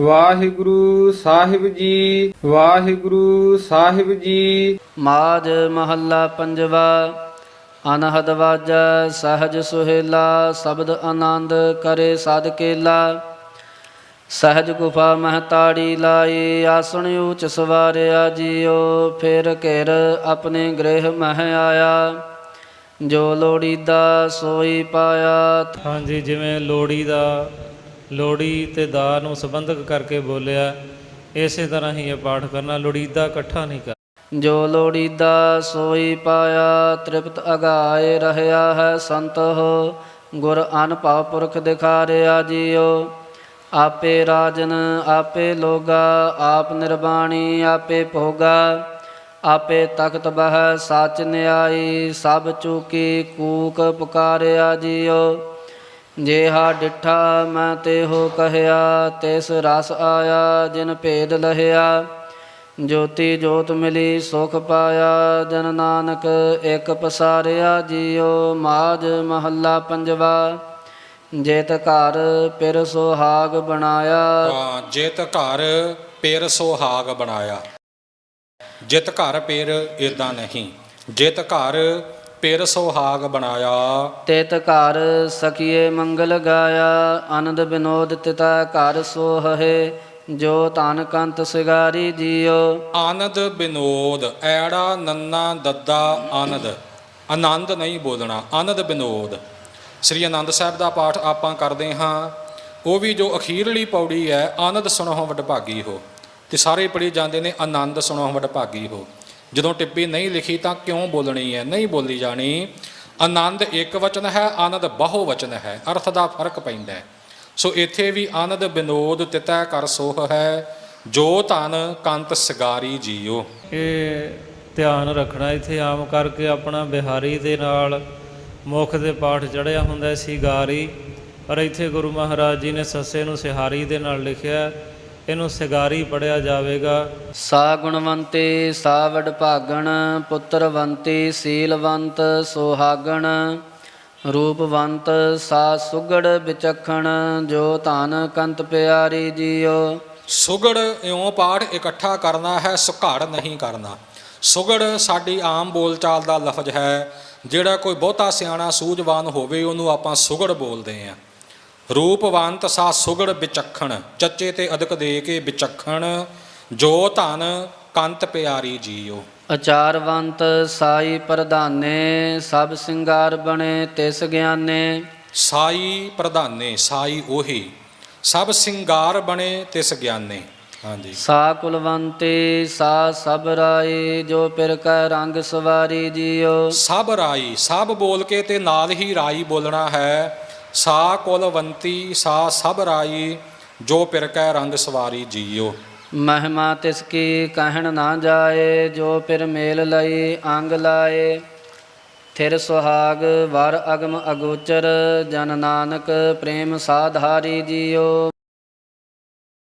ਵਾਹਿਗੁਰੂ ਸਾਹਿਬ ਜੀ ਵਾਹਿਗੁਰੂ ਸਾਹਿਬ ਜੀ। ਮਾਜ ਮਹੱਲਾ ਪੰਜਵਾ ਅਨਹਦ ਵਾਜੈ ਸਹਜ ਸੁਹੇਲਾ ਸ਼ਬਦ ਆਨੰਦ ਕਰੇ ਸਦ ਕੇਲਾ। ਸਹਜ ਗੁਫਾ ਮਹਤਾੜੀ ਲਾਈ ਆਸਣ ਊਚ ਸਵਾਰਿਆ ਜੀਓ ਫਿਰ ਘਿਰ ਆਪਣੇ ਗ੍ਰਹਿ ਮਹਿ ਆਇਆ। ਜੋ ਲੋੜੀਦਾ ਸੋਈ ਪਾਇਆ। ਹਾਂਜੀ ਜਿਵੇਂ ਲੋੜੀ ਦਾ ਲੋੜੀ ਤੇ ਦਾ ਨੂੰ ਸੰਬੰਧਕ ਕਰਕੇ ਬੋਲਿਆ, ਇਸੇ ਤਰ੍ਹਾਂ ਹੀ ਇਹ ਪਾਠ ਕਰਨਾ, ਲੋੜੀਦਾ ਇਕੱਠਾ ਨਹੀਂ ਕਰ ਜੋ ਲੋੜੀਦਾ ਸੋਈ ਪਾਇਆ, ਤ੍ਰਿਪਤ ਅਗਾਏ ਰਹਿਆ ਹੈ ਸੰਤ ਹੋ ਗੁਰ ਅਨਭਵ ਪੁਰਖ ਦਿਖਾਰਿਆ ਜੀਓ। ਆਪੇ ਰਾਜਨ, ਆਪੇ ਲੋਗਾ, ਆਪ ਨਿਰਬਾਣੀ, ਆਪੇ ਭੋਗਾ। ਆਪੇ ਤਖਤ ਬਹਿ, ਸਚ ਨਿਆਈ, ਸਭ ਚੂਕੀ ਕੂਕ ਪੁਕਾਰਿਆ ਜੀਓ। ਜੇਹਾ ਡਿਠਾ ਮੈਂ ਤੇ ਹੋ ਕਹਿਆ, ਤਿਸ ਰਸ ਆਇਆ ਜਿਨ ਭੇਦ ਲਹਿਆ। ਜੋਤੀ ਜੋਤ ਮਿਲੀ ਸੁਖ ਪਾਇਆ, ਜਨ ਨਾਨਕ ਇੱਕ ਪਸਾਰਿਆ ਜੀਓ ਮਾਜ ਮਹੱਲਾ ਪੰਜਵਾ। ਜੇਤ ਘਰ ਪਿਰ ਸੁਹਾਗ ਬਣਾਇਆ। ਤਾਂ ਘਰ ਪੇਰ ਸੁਹਾਗ ਬਣਾਇਆ। ਜਿਤ ਘਰ ਪੇਰ ਇਦਾਂ ਨਹੀਂ। ਜਿਤ ਘਰ ਪੇਰ ਸੁਹਾਗ ਬਣਾਇਆ। ਤਿਤ ਘਰ ਸਖੀਏ ਮੰਗਲ ਗਾਇਆ ਆਨੰਦ ਬਿਨੋਦ ਤਿਤਾ ਘਰ ਸੋਹੇ ਜੋ ਧਨ ਕੰਤ ਸਿਗਾਰੀ ਜੀਓ। ਆਨੰਦ ਬਿਨੋਦ ਐੜਾ ਨੰਨਾ ਦੱਦਾ ਆਨੰਦ। ਆਨੰਦ ਨਹੀਂ ਬੋਲਣਾ ਆਨੰਦ ਬਿਨੋਦ। ਸ੍ਰੀ ਆਨੰਦ ਸਾਹਿਬ ਦਾ ਪਾਠ ਆਪਾਂ ਕਰਦੇ ਹਾਂ। ਉਹ ਵੀ ਜੋ ਅਖੀਰਲੀ ਪੌੜੀ ਹੈ ਆਨੰਦ ਸੁਣੋ ਵਡਭਾਗੀ ਹੋ। ਤੇ ਸਾਰੇ ਪੜੀ ਜਾਂਦੇ ਨੇ ਆਨੰਦ ਸੁਣੋ ਵਡਭਾਗੀ ਹੋ। ਜਦੋਂ ਟਿੱਪੀ ਨਹੀਂ ਲਿਖੀ ਤਾਂ ਕਿਉਂ ਬੋਲਣੀ ਹੈ? ਨਹੀਂ ਬੋਲੀ ਜਾਣੀ। ਆਨੰਦ ਇੱਕ ਵਚਨ ਹੈ, ਆਨੰਦ ਬਹੁ ਵਚਨ ਹੈ। ਅਰਥ ਦਾ ਫ਼ਰਕ ਪੈਂਦਾ ਹੈ। ਸੋ ਇੱਥੇ ਵੀ ਆਨੰਦ ਬਿਨੋਦ ਤਿਤੈ ਕਰ ਸੋਹ ਹੈ। ਜੋ ਧਨ ਕੰਤ ਸਿਗਾਰੀ ਜੀਓ। ਇਹ ਧਿਆਨ ਰੱਖਣਾ, ਇੱਥੇ ਆਮ ਕਰਕੇ ਆਪਣਾ ਬਿਹਾਰੀ ਦੇ ਨਾਲ ਮੁਖ ਦੇ ਪਾਠ ਚੜਿਆ ਹੁੰਦਾ ਸੀ ਗਾਰੀ ਪਰ ਇੱਥੇ ਗੁਰੂ ਮਹਾਰਾਜ ਜੀ ਨੇ ਸੱਸੇ ਨੂੰ ਸਿਹਾਰੀ ਦੇ ਨਾਲ ਲਿਖਿਆ ਇਹਨੂੰ ਸਿਗਾਰੀ ਪੜਿਆ ਜਾਵੇਗਾ। ਸਾ ਗੁਣਵੰਤੀ ਸਾ ਵਡਭਾਗਣ ਪੁੱਤਰਵੰਤੀ ਸੀਲਵੰਤ ਸੁਹਾਗਣ ਰੂਪਵੰਤ ਸਾ ਸੁਗੜ ਵਿਚਖਣ ਜੋ ਧਨ ਕੰਤ ਪਿਆਰੀ ਜੀਓ। ਸੁਗੜ ਇਉਂ ਪਾਠ ਇਕੱਠਾ ਕਰਨਾ ਹੈ ਸੁਘੜ ਨਹੀਂ ਕਰਨਾ। ਸੁਗੜ ਸਾਡੀ ਆਮ ਬੋਲਚਾਲ ਦਾ ਲਫ਼ਜ਼ ਹੈ ਜਿਹੜਾ ਕੋਈ ਬਹੁਤਾ ਸਿਆਣਾ ਸੂਝਵਾਨ ਹੋਵੇ ਉਹਨੂੰ ਆਪਾਂ ਸੁਗੜ ਬੋਲਦੇ ਆਂ ਰੂਪਵੰਤ ਸਾ ਸੁਗੜ ਵਿਚਖਣ ਚੱਚੇ ਤੇ ਅਦਕ ਦੇ ਕੇ ਵਿਚਖਣ ਜੋ ਧਨ ਕੰਤ ਪਿਆਰੀ ਜੀਓ। ਅਚਾਰਵੰਤ ਸਾਈ ਪ੍ਰਧਾਨੇ ਸਭ ਸਿੰਗਾਰ ਬਣੇ ਤਿਸ ਗਿਆਨੇ। ਸਾਈ ਪ੍ਰਧਾਨੇ ਸਾਈ ਉਹੀ ਸਭ ਸਿੰਗਾਰ ਬਣੇ ਤਿਸ ਗਿਆਨੇ। ਹਾਂਜੀ। ਸਾ ਕੁਲਵੰਤੀ ਸਾ ਸਭ ਰਾਈ ਜੋ ਪਿਰ ਕੈ ਰੰਗ ਸਵਾਰੀ ਜੀਓ। ਸਭ ਰਾਈ ਸਭ ਬੋਲ ਕੇ ਤੇ ਨਾਲ ਹੀ ਰਾਈ ਬੋਲਣਾ ਹੈ। ਸਾ ਕੁਲਵੰਤੀ ਸਾ ਸਭ ਰਾਈ, ਜੋ ਪਿਰ ਕੈ ਰੰਗ ਸਵਾਰੀ ਜੀਓ। ਮਹਿਮਾ ਤਿਸ ਕੀ ਕਹਿਣ ਨਾ ਜਾਏ, ਜੋ ਪਿਰ ਮੇਲ ਲਈ ਅੰਗ ਲਾਏ। ਥਿਰ ਸੁਹਾਗ, ਵਰ ਅਗਮ ਅਗੋਚਰ, ਜਨ ਨਾਨਕ ਪ੍ਰੇਮ ਸਾਧਾਰੀ ਜੀਓ।